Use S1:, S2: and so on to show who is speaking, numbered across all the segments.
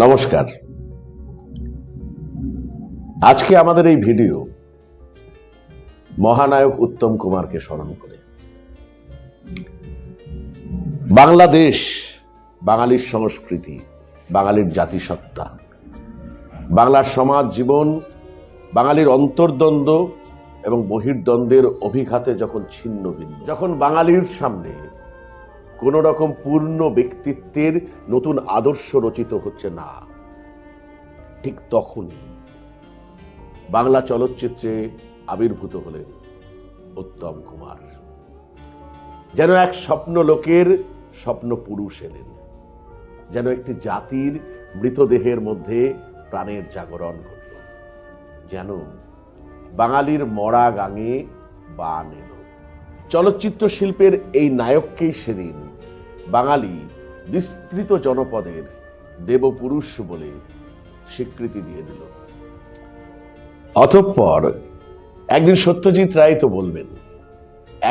S1: নমস্কার। আজকে আমাদের এই ভিডিও মহানায়ক উত্তম কুমারকে স্মরণ করে। বাংলাদেশ, বাঙালির সংস্কৃতি, বাঙালির জাতিসত্তা, বাংলার সমাজ জীবন, বাঙালির অন্তর্দ্বন্দ্ব এবং বহির্দ্বন্দ্বের অভিঘাতে যখন ছিন্ন ভিন্ন, যখন বাঙালির সামনে কোন রকম পূর্ণ ব্যক্তিত্বের নতুন আদর্শ রচিত হচ্ছে না। ঠিক তখনই বাংলা চলচ্চিত্রে আবির্ভূত হলেন উত্তম কুমার। যেন এক স্বপ্ন লোকের স্বপ্ন পুরুষ এলেন। যেন একটি জাতির মৃতদেহের মধ্যে প্রাণের জাগরণ ঘটল। যেন বাঙালির মরা গাঙে বান এলো। চলচ্চিত্র শিল্পের এই নায়ককেই সেদিন বাঙালি বিস্তৃত জনপদের দেবপুরুষ বলে স্বীকৃতি দিয়ে দিল। অতঃপর একদিন সত্যজিৎ রায় তো বলবেন,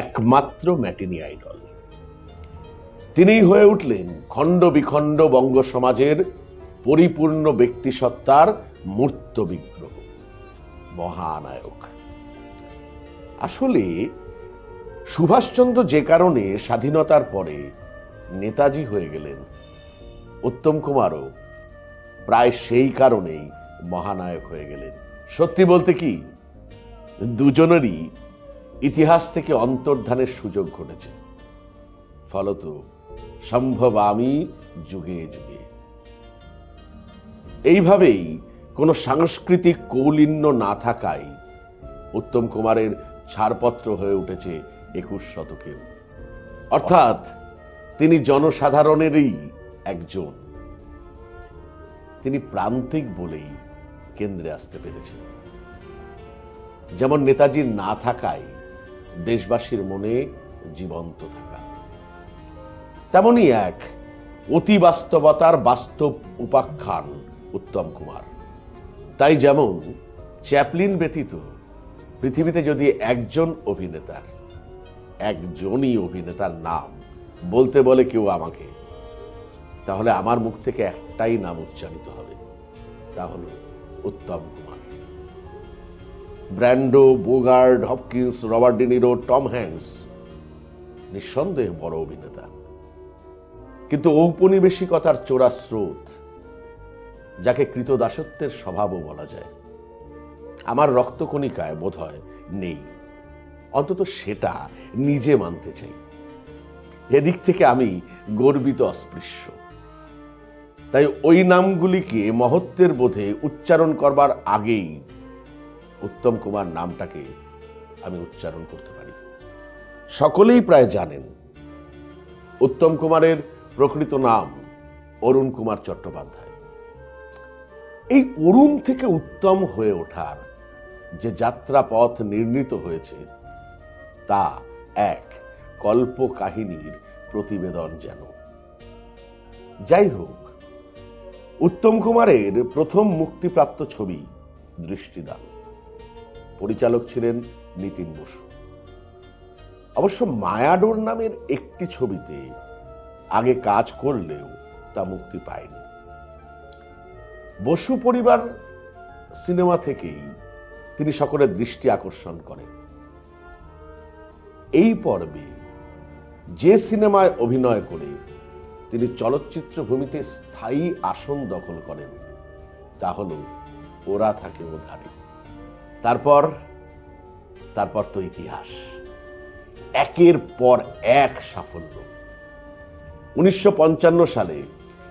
S1: একমাত্র ম্যাটিনি আইডল। তিনিই হয়ে উঠলেন খণ্ড বিখণ্ড বঙ্গ সমাজের পরিপূর্ণ ব্যক্তিসত্তার মূর্ত বিগ্রহ, মহানায়ক। আসলে সুভাষচন্দ্র যে কারণে স্বাধীনতার পরে নেতাজি হয়ে গেলেন, উত্তম কুমারও প্রায় সেই কারণেই মহানায়ক হয়ে গেলেন। সত্যি বলতে কি, দুজনেরই ইতিহাস থেকে অন্তর্ধানের সুযোগ ঘটেছে। ফলত সম্ভব আমি যুগে যুগে। এইভাবেই কোনো সাংস্কৃতিক কৌলিন্য না থাকায় উত্তম কুমারের ছাড়পত্র হয়ে উঠেছে একুশ শতকেও। অর্থাৎ তিনি জনসাধারণেরই একজন। তিনি প্রান্তিক বলেই কেন্দ্রে আসতে পেরেছেন। যেমন নেতাজির না থাকায় দেশবাসীর মনে জীবন্ত থাকা। তেমনই এক অতি বাস্তবতার বাস্তব উপাখ্যান উত্তম কুমার। তাই যেমন চ্যাপলিন ব্যতীত পৃথিবীতে যদি একজন অভিনেতার একজনই অভিনেতার নাম বলতে বলে কেউ আমাকে। তাহলে আমার মুখ থেকে একটাই নাম উচ্চারিত হবে। তা হল Uttam Kumar. Brando, Bogarde, Hopkins, Robert De Niro Tom Hanks নিঃসন্দেহে বড় অভিনেতা। কিন্তু ঔপনিবেশিকতার চোরা স্রোত, যাকে কৃতদাসত্বের স্বভাবও বলা যায়, আমার রক্তকণিকায় বোধ হয় নেই। অন্তত সেটা নিজে মানতে চাই। এদিক থেকে আমি গর্বিত অস্পৃশ্য। তাই ওই নামগুলিকে মহত্বের বোধে উচ্চারণ করবার আগেই উত্তম কুমার নামটাকে আমি উচ্চারণ করতে পারি। সকলেই প্রায় জানেন, উত্তম কুমারের প্রকৃত নাম অরুণ কুমার চট্টোপাধ্যায়। এই অরুণ থেকে উত্তম হয়ে ওঠার যে যাত্রা পথ নির্ণীত হয়েছে তা এক কল্প কাহিনীর প্রতিবেদন যেন। যাই হোক, উত্তম কুমারের প্রথম মুক্তিপ্রাপ্ত ছবি দৃষ্টিদান। পরিচালক ছিলেন নিতিন বসু। অবশ্য মায়াডোর নামের একটি ছবিতে আগে কাজ করলেও তা মুক্তি পায়নি। বসু পরিবার সিনেমা থেকেই তিনি সকলের দৃষ্টি আকর্ষণ করেন। এই পর্বে যে সিনেমায় অভিনয় করে তিনি চলচ্চিত্র ভূমিতে স্থায়ী আসন দখল করেন, তা হল ওরা থাকে ওধারে। তারপর তারপর তো ইতিহাস। একের পর এক সাফল্য। উনিশশো পঞ্চান্ন সালে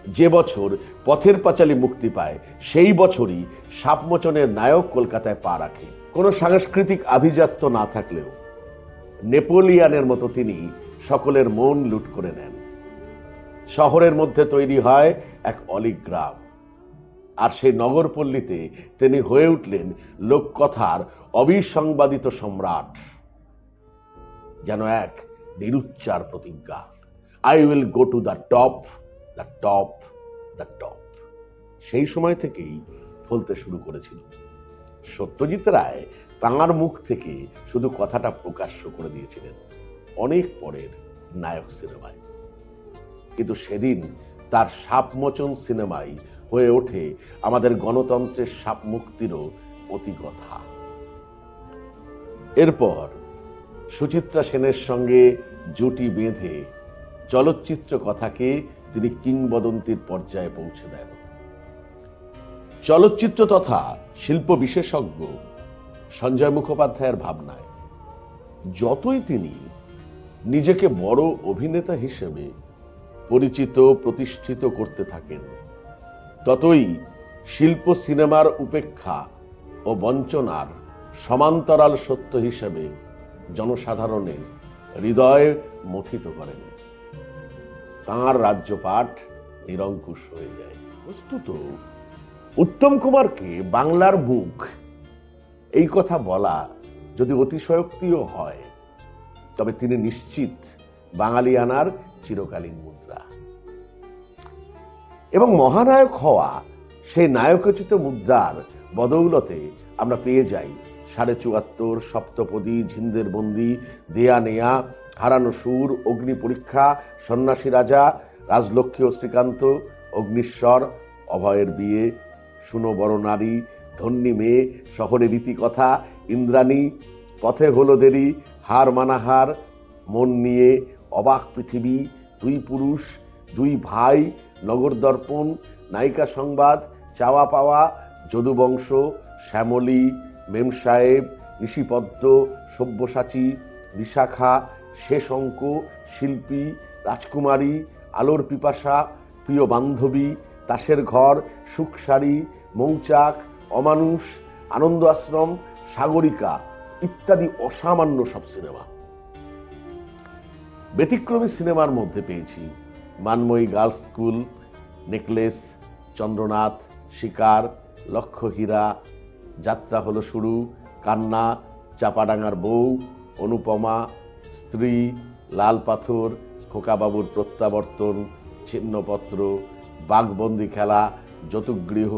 S1: যে বছর পথের পাঁচালী মুক্তি পায়, সেই বছরই সাপমোচনের নায়ক কলকাতায় পা রাখে। কোনো সাংস্কৃতিক আভিজাত্য না থাকলেও নেপোলিয়ানের মতো তিনি সকলের মন লুট করে নেন। শহরের মধ্যে তৈরি হয় এক অলিগ্রাম। আর সেই নগরপল্লীতে তিনি হয়ে উঠলেন লোককথার অবিসংবাদিত সম্রাট, যেন এক নিরুচ্চার প্রতিজ্ঞা। I will go to the top the top the top সেই সময় থেকেই ফলতে শুরু করেছিল। সত্যজিৎ রায় তাঁর মুখ থেকে শুধু কথাটা প্রকাশ্য করে দিয়েছিলেন অনেক পরের নায়ক সিনেমায়। কিন্তু সেদিন তার সাপমোচন সিনেমায় হয়ে ওঠে আমাদের গণতন্ত্রের সাপ মুক্তিরও অতিকথা এরপর সুচিত্রা সেনের সঙ্গে জুটি বেঁধে চলচ্চিত্র কথাকে তিনি কিংবদন্তির পর্যায়ে পৌঁছে দেন। চলচ্চিত্র তথা শিল্প বিশেষজ্ঞ সঞ্জয় মুখোপাধ্যায়ের ভাবনায়। যতই তিনি নিজেকে বড় অভিনেতা হিসেবে পরিচিত, প্রতিষ্ঠিত করতে থাকেন, ততই শিল্প সিনেমার উপেক্ষা ও বঞ্চনার সমান্তরাল সত্য হিসেবে জনসাধারণের হৃদয় মথিত করেন। তাঁর রাজ্যপাঠ নিরঙ্কুশ হয়ে যায়। বস্তুত উত্তম কুমারকে বাংলার বুক। এই কথা বলা যদি অতিশয়োক্তিও হয়, তবে তিনি নিশ্চিত বাঙালিয়ানার চিরকালীন মুদ্রা। এবং মহানায়ক হওয়া সেই নায়কোচিত মুদ্রার বদৌলতে আমরা পেয়ে যাই সাড়ে চুয়াত্তর, সপ্তপদী, ঝিন্দের বন্দি, দেয়া নেয়া, হারানো সুর, অগ্নি পরীক্ষা, সন্ন্যাসী রাজা, রাজলক্ষ্মী ও শ্রীকান্ত, অগ্নিশ্বর, অভয়ের বিয়ে শুনো বড় নারী, ধন্যী মেয়ে, শহরে রীতিকথা ইন্দ্রাণী, পথে হলো দেরি, হার মানাহার, মন নিয়ে অবাক পৃথিবী, দুই পুরুষ, দুই ভাই, নগর দর্পণ, নায়িকা সংবাদ, চাওয়া পাওয়া যদুবংশ শ্যামলী, মেম সাহেব ঋষিপদ্ম সব্যসাচী, বিশাখা, শেষ অঙ্ক, শিল্পী, রাজকুমারী, আলোর পিপাসা, প্রিয় বান্ধবী তাসের ঘর সুখসারি মৌচাক, অমানুষ, আনন্দ আশ্রম, সাগরিকা ইত্যাদি অসামান্য সব সিনেমা। ব্যতিক্রমী সিনেমার মধ্যে পেয়েছি Manmoyee girls school, necklace, Chandranath, Shikar Lakshya Hira যাত্রা হলো শুরু, কান্না, চাপাডাঙ্গার বউ, অনুপমা, স্ত্রী, লাল পাথর, খোকাবাবুর প্রত্যাবর্তন, ছিন্নপত্র, বাঘবন্দি খেলা, যতুগৃহ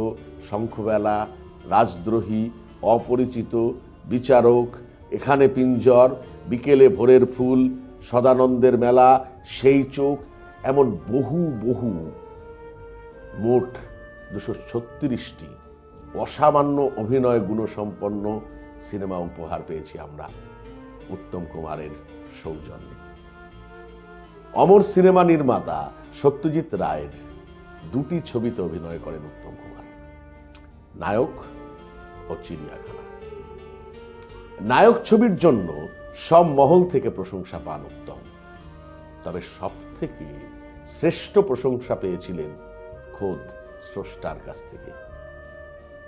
S1: শঙ্খবেলা, রাজদ্রোহী, অপরিচিত, বিচারক, এখানে পিঞ্জর, বিকেলে ভোরের ফুল, সদানন্দের মেলা, সেই চোখ, এমন বহু বহু। মোট দুশো ছত্রিশটি অসামান্য অভিনয় গুণসম্পন্ন সিনেমা উপহার পেয়েছি আমরা উত্তম কুমারের সৌজন্যে। অমর সিনেমা নির্মাতা সত্যজিৎ রায়ের দুটি ছবিতে অভিনয় করেন উত্তম কুমার। নায়ক ও চিড়িয়াখানা নায়ক ছবির জন্য সব মহল থেকে প্রশংসা পান উত্তম। তবে সব থেকে শ্রেষ্ঠ প্রশংসা পেয়েছিলেন খোদ স্রষ্টার কাছ থেকে।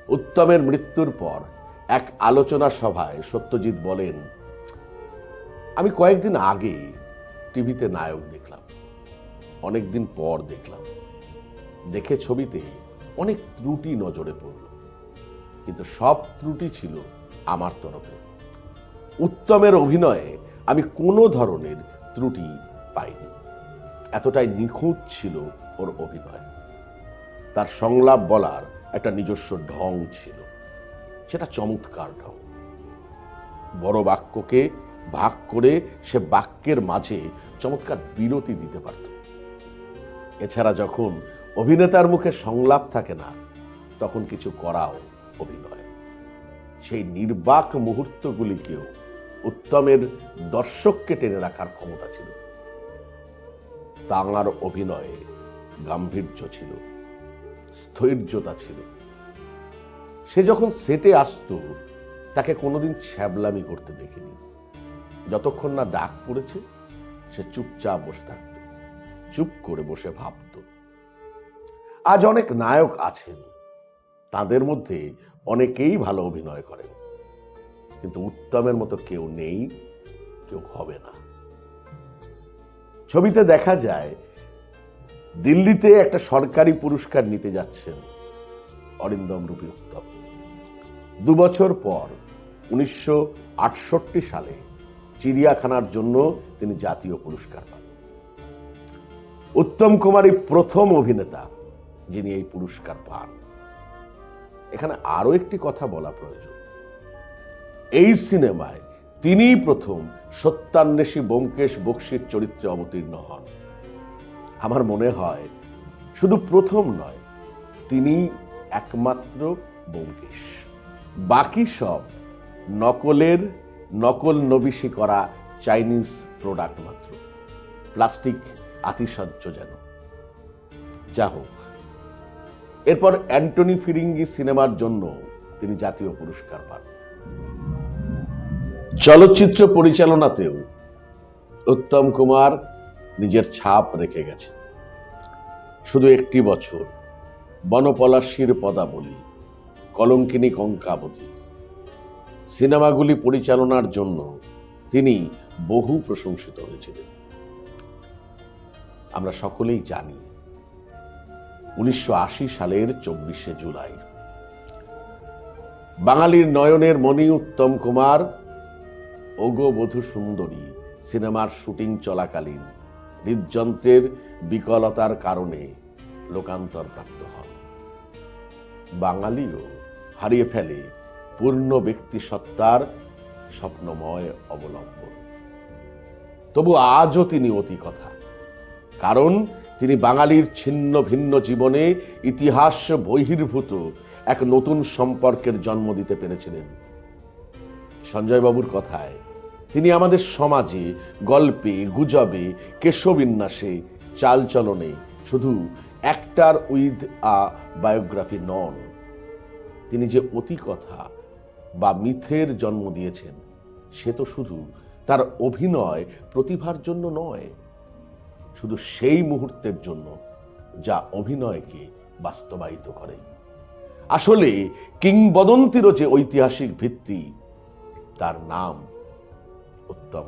S1: উত্তমের মৃত্যুর পর এক আলোচনা সভায় সত্যজিৎ বলেন, আমি কয়েকদিন আগে টিভিতে নায়ক দেখলাম, অনেকদিন পর দেখলাম। দেখে ছবিতে অনেক ত্রুটি নজরে পড়ল। কিন্তু সব ত্রুটি ছিল আমার তরফে। উত্তমের অভিনয়ে আমি কোনো ধরনের ত্রুটি পাইনি। এতটাই নিখুঁত ছিল ওর অভিনয়। তার সংলাপ বলার একটা নিজস্ব ঢং ছিল। সেটা চমৎকার ঢং। বড় বাক্যকে ভাগ করে সে বাক্যের মাঝে চমৎকার বিরতি দিতে পারত। এছাড়া যখন অভিনেতার মুখে সংলাপ থাকে না, তখন কিছু করাও অভিনয় সেই নির্বাক মুহূর্তগুলিকেও উত্তমের দর্শককে টেনে রাখার ক্ষমতা ছিল। তাঁর অভিনয়ে গাম্ভীর্য ছিল, স্থৈর্যতা ছিল। সে যখন সেটে আসতো, তাকে কোনোদিন ছ্যাবলামি করতে দেখিনি। যতক্ষণ না ডাক পড়েছে, সে চুপচাপ বসে থাকত, চুপ করে বসে ভাবত। আজ অনেক নায়ক আছেন তাদের মধ্যে অনেকেই ভালো অভিনয় করেন। কিন্তু উত্তমের মতো কেউ নেই, কেউ হবে না। ছবিতে দেখা যায়, দিল্লিতে একটা সরকারি পুরস্কার নিতে যাচ্ছেন অরিন্দম রূপী উত্তম। দু বছর পর, উনিশশো আটষট্টি সালে চিড়িয়াখানার জন্য তিনি জাতীয় পুরস্কার পান। উত্তম কুমারী প্রথম অভিনেতা যিনি এই পুরস্কার পান। এখানে আরও একটি কথা বলা প্রয়োজন। এই সিনেমায় তিনি প্রথম সত্যান্বেষী ব্যোমকেশ বক্সির চরিত্রে অবতীর্ণ হন। আমার মনে হয় শুধু প্রথম নয় তিনি একমাত্র ব্যোমকেশ। বাকি সব নকলের নকল নবিশি করা চাইনিজ প্রোডাক্ট মাত্র। প্লাস্টিক আতিশয্য যেন। যা হোক এরপর অ্যান্টনি ফিরিঙ্গি সিনেমার জন্য তিনি জাতীয় পুরস্কার পান। চলচ্চিত্র পরিচালনাতেও উত্তম কুমার নিজের ছাপ রেখে গেছে শুধু একটি বছর, বনপলাশির পদাবলী, কলঙ্কিনী কঙ্কাবতী। সিনেমাগুলি পরিচালনার জন্য তিনি বহু প্রশংসিত হয়েছিলেন। আমরা সকলেই জানি উনিশশো আশি সালের চব্বিশে জুলাই। বাঙালির নয়নের মণি উত্তম কুমার, ওগো বধূ সুন্দরী সিনেমার শুটিং চলাকালীন হৃদযন্ত্রের বিকলতার কারণে লোকান্তর প্রাপ্ত হন। বাঙালিও হারিয়ে ফেলে পূর্ণ ব্যক্তি সত্তার স্বপ্নময় অবলম্বন। তবু আজও তিনি অতি কথা, কারণ তিনি বাঙালির ছিন্ন ভিন্ন জীবনে ইতিহাস বহির্ভূত এক নতুন সম্পর্কের জন্ম দিতে পেরেছিলেন। সঞ্জয়বাবুর কথায়, তিনি আমাদের সমাজে গল্পে, গুজবে কেশবিন্যাসে চালচলনে শুধু অ্যাক্টার উইথ আ বায়োগ্রাফি নন, তিনি যে অতি কথা বা মিথের জন্ম দিয়েছেন, সে তো শুধু তার অভিনয় প্রতিভার জন্য নয়। শুধু সেই মুহূর্তের জন্য যা অভিনয়কে বাস্তবায়িত করে। আসলে কিংবদন্তিরও যে ঐতিহাসিক ভিত্তি, তার নাম উত্তম